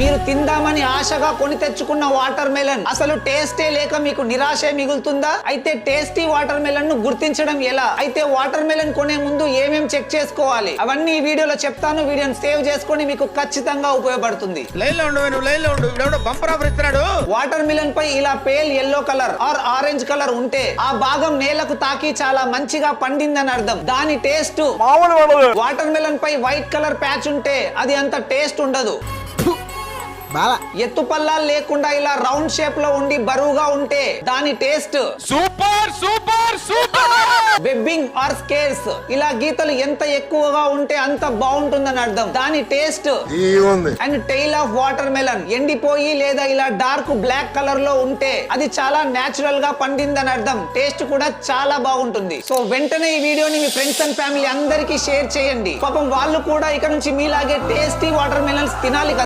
మీరు తిందామని ఆశగా కొని తెచ్చుకున్న వాటర్ మెలన్. అసలు టేస్టే లేక మీకు నిరాశే మిగులుతుందా? అయితే టేస్టీ వాటర్ మెలన్ను గుర్తించడం ఎలా? అయితే వాటర్ మెలన్ కొనే ముందు ఏమేం చెక్ చేసుకోవాలి? అవన్నీ ఈ వీడియోలో చెప్తాను. వీడియోని సేవ్ చేసుకొని మీకు ఖచ్చితంగా ఉపయోగపడుతుంది. లైన్లో ఉండు నువ్వు లైన్లో ఉండు. ఇప్పుడు బంపర్ ఆఫర్ ఇస్తున్నాడు వాటర్ మిలన్ పై ఇలా pale yellow colour or orange colour ఉంటే ఆ భాగం నేలకు తాకి చాలా మంచిగా పండిందని అర్థం. దాని టేస్ట్ వాటర్ మిలన్ పై వైట్ కలర్ ప్యాచ్ ఉంటే అది అంత టేస్ట్ ఉండదు. బాలా ఎత్తు పల్లాలు లేకుండా ఇలా రౌండ్ షేప్లో ఉండి బరువుగా ఉంటే దాని taste. Super super super! Webbing or scars. ఇలా గీతలు ఎంత ఎక్కువగా ఉంటే అంత బాగుంటుందని అర్థం. దాని టేస్ట్. ఉంది. And tail of watermelon. ఎండిపోయి లేదా ఇలా డార్క్ బ్లాక్ కలర్లో ఉంటే అది చాలా నేచురల్గా పండిందని అర్థం. టేస్ట్ కూడా చాలా బాగుంటుంది. సో వెంటనే ఈ వీడియోని మీ ఫ్రెండ్స్ అండ్ ఫ్యామిలీ అందరికీ షేర్ చేయండి. పాపం వాళ్ళు కూడా ఇక నుంచి మీలాగే టేస్టీ వాటర్ మెలన్స్ తినాలి కదా.